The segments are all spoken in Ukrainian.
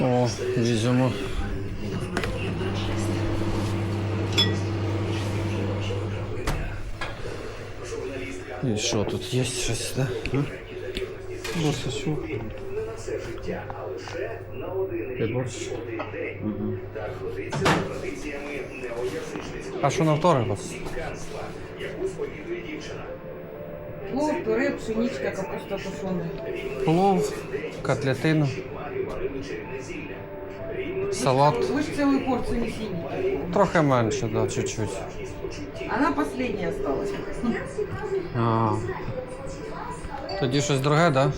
О, візьмемо. І що тут є щось, да? Борсачок. Ти борщ? А що на вторик вас? Плов, пюре, пшеничка, капуста тушеная. Плов, котлетину. салат. Вы же целую порцию не съедите. Трохи менше, да, чуть-чуть. Она последняя осталась. А. Тоді щось друге, да?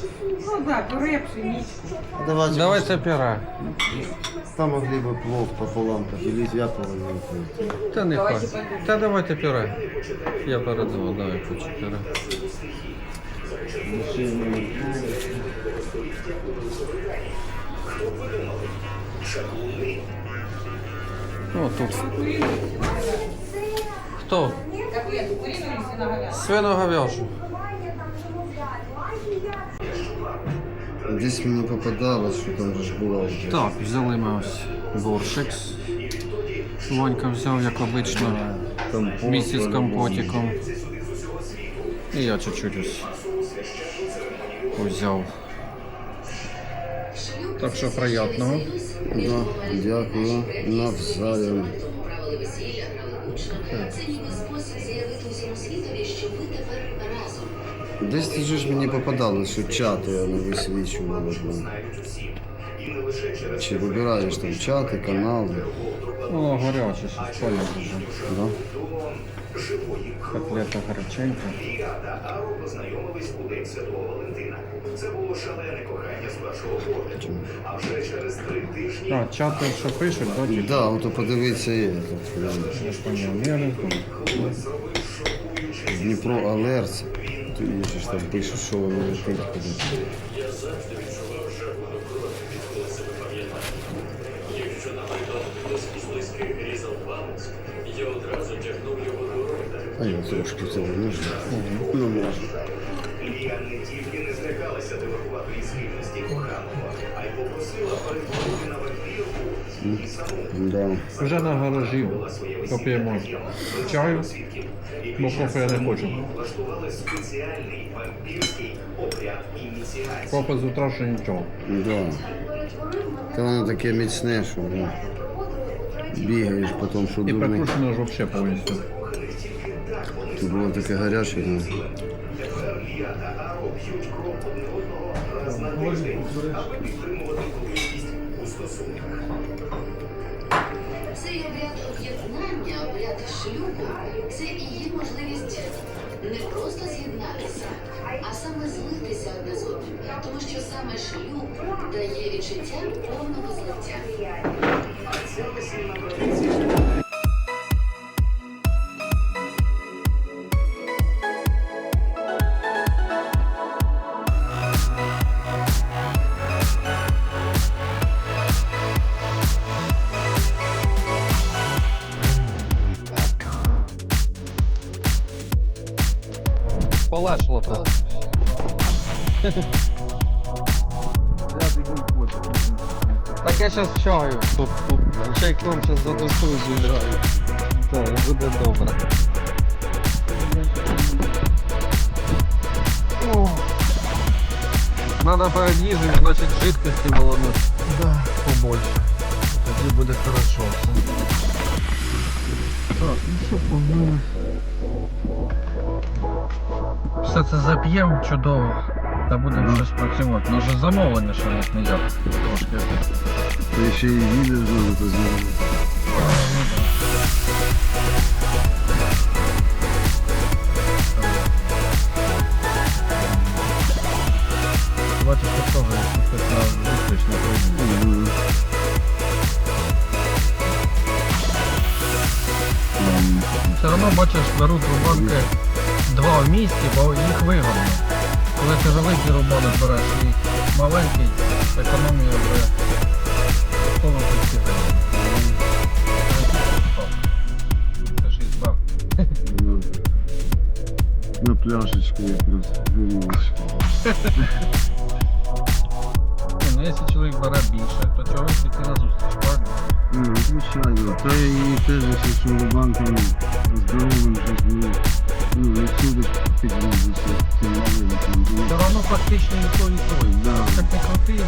Ну да, пюре, пшеничку. Давайте, Давайте пюре. Там могли бы плов пополам поделить, я половину. Та не Давайте. Та давайте пюре. Я передумав, давай хочу пюре. О, тут. Хто? Котлету куриную или? Свиноговяжу. Десь мені попадалось, що там ж було вже. Так, взяли ми ось борщик. Ванька взяв, як обично, Компот, місці з компотиком. І я чуть-чуть ось взяв. Так що приятного. Да, дякую. Навзаєм. Це ніби спосіб заявити усьому світові, що ви тепер. Десь же ж мені попадалось, що чати я не висвічували. блин. Чи вибираєш там чати, канали. Воно гаряче, щось поняв дуже. Да? Котлета Валентина. Це було шалене кохання з першого погляду. А вже через три тижні А, чати, що пишуть, да? типу? Да, ото подивитися є. Тут, глянь. Я ж поняв. Ну, Я не знаю. Дніпро Алерт. Тут є ж там пишуть, що вони летить куди. А я трошки цього можна. Ну, можна. Не тільки не злякалася делегувати із схильності коханого, а й попросила перетворити на вампірку і саму Да. Вже на гаражі поп'ємо чаю, бо кофе я не хочу. влаштували спеціальний вампірський обряд ініціації. Кофе з утра ще нічого. Да. Та воно таке міцне, що ну, бігаєш потім, що І дурний. прикручено ж взагалі повністю. Тут було таке гаряче, ну. Лія та Аро п'ють кров одне одного раз на тиждень, аби підтримувати близькість у стосунках. Цей обряд об'єднання, обряд шлюбу, це і є можливість не просто з'єднатися, а саме злитися одне з одним. Тому що саме шлюб дає відчуття повного злиття. А ця весільна традиція Так я зараз чаю. Тут, тут. Чайком зараз задушую зіграю. Так, буде добре. О. Надо їжею, значить, жидкості ну, да, побольше. Тоді буде хорошо. Так, ну що, погнали. Все це зап'ємо чудово. Та будемо щось працювати. Ну вже замовлення, що нас не взяти. Трошки. Та ще і відео знову познімали. Давайте попробуємо щось на зустріч на приймі. Все одно бачиш, беруть рубанки два в місті, бо їх вигодно. Коли ти великий рубанок береш і маленький, економія вже готова підсігає. Ну, пляшечку якраз. Ні, Ну, якщо чоловік бере більше, то чого піти на зустріч, правильно? Ну, звичайно. Та і теж, якщо банком здоровим щось Ну. Все одно фактично і то, і то. Да. Як не крути,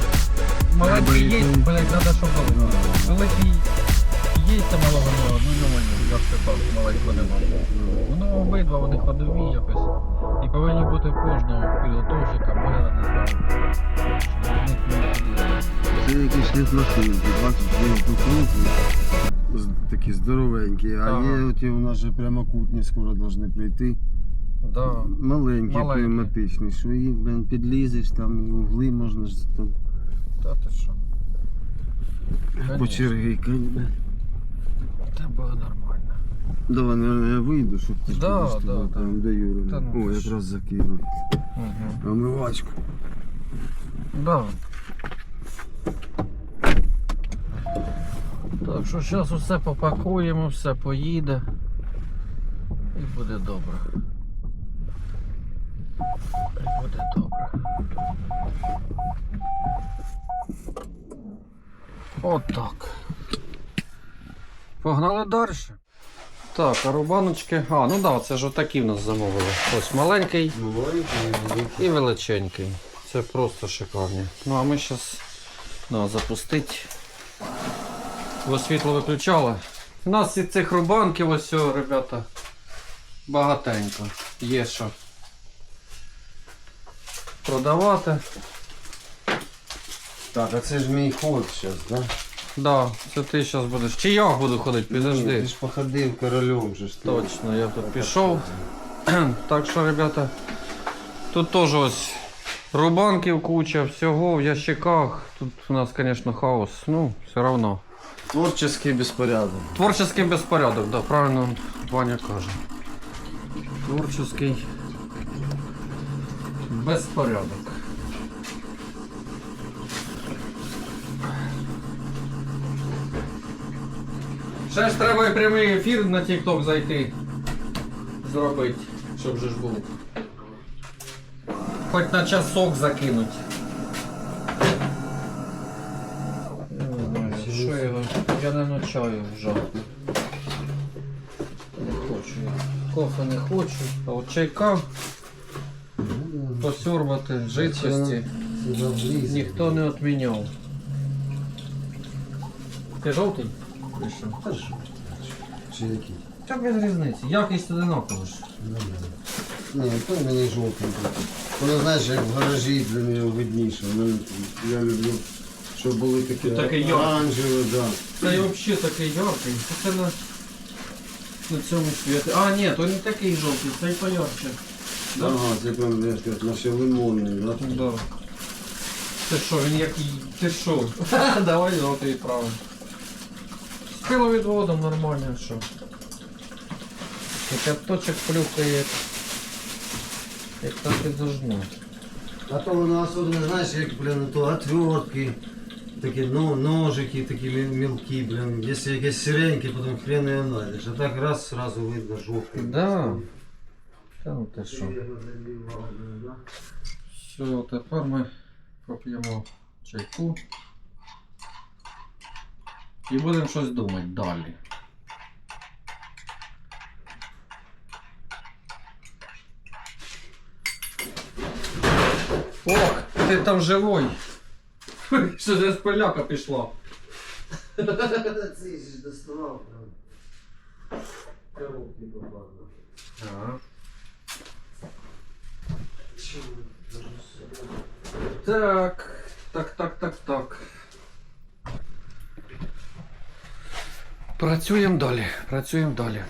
маленький Треба і- блядь, щоб великий. Да. Великий є це малого нема, ну йому я б сказав, маленького немає. Воно обидва вони ходові якось. І повинні бути в кожного підготовщика, бо не знаю. Щоб них не ходили. Це по кругу. з- Такі здоровенькі, а Ага. є от у нас же прямокутні скоро повинні прийти. Да. Маленькі, Маленькі. пневматичні, що їх, блин, підлізеш, там і угли можна ж там Та ти що? по Конечно. черги. Та буде нормально. Давай, наверное, я вийду, щоб ти Да, тобі з да, тобою да. там до Юри. Та ну О, ти ж. якраз закинув. Угу. Омивачку. Да. Так що зараз усе попакуємо, все поїде. І буде добре. І буде добре. От так. Погнали далі. Так, а рубаночки. А, ну да, це ж отакі в нас замовили. Ось маленький і величенький. Це просто шикарні. Ну а ми зараз да, Бо світло виключали. У нас і цих рубанків ось, о, ребята, багатенько. Є що продавати. Так, а це ж мій ход зараз, да? Да, це ти зараз будеш. Чи я буду ходити, Ні, підожди. Ти ж походив королем же ж. ти. Точно, я тут пішов. Так що, ребята, тут теж ось рубанків куча, всього в ящиках. Тут у нас, звісно, хаос. Ну, все одно. Творческий беспорядок. Творческий беспорядок, да, правильно Ваня каже. Творческий безпорядок. Ще ж треба і прямий ефір на TikTok зайти. Зробити, щоб же ж був. Хоч на часок закинуть. Ой, Що я, я не ночаю вже. Не хочу я. Кофе не хочу, а от чайка посьорбати жидкості ніхто не відміняв. Ти жовтий? Чи який? Та без різниці. Якість одинакова ж. Ні, то мені жовтенько. Воно знаєш, як в гаражі для мене видніше. Я люблю, щоб були такі Таке ярке. оранжеві, да. Та й взагалі такий яркий. Це на, на цьому світі. А, ні, то не такий жовтий, цей поярче. Да? Ага, це прям, я наче лимонний, да? Да. Ти що, він який. Ти що? Давай жовтий відправимо. З пиловідводом нормально, що. Хоча точок плюхає як. Як так і должно. А то воно особливо, знаєш, як, блін, то отвертки, такі ну, ножики такі мі- мілкі, блін. Якщо якесь сиреньке, потім хрен його знайдеш. А так раз сразу видно жовтий. Да. Та ну ти що. Все, тепер ми поп'ємо чайку. І будемо щось думати далі. Ох, ти там живой. Що за пиляка пішла? Це ж доставав, прям. Коробки попав. Ага. Так, так, так, так, так. Працюємо далі, працюємо далі.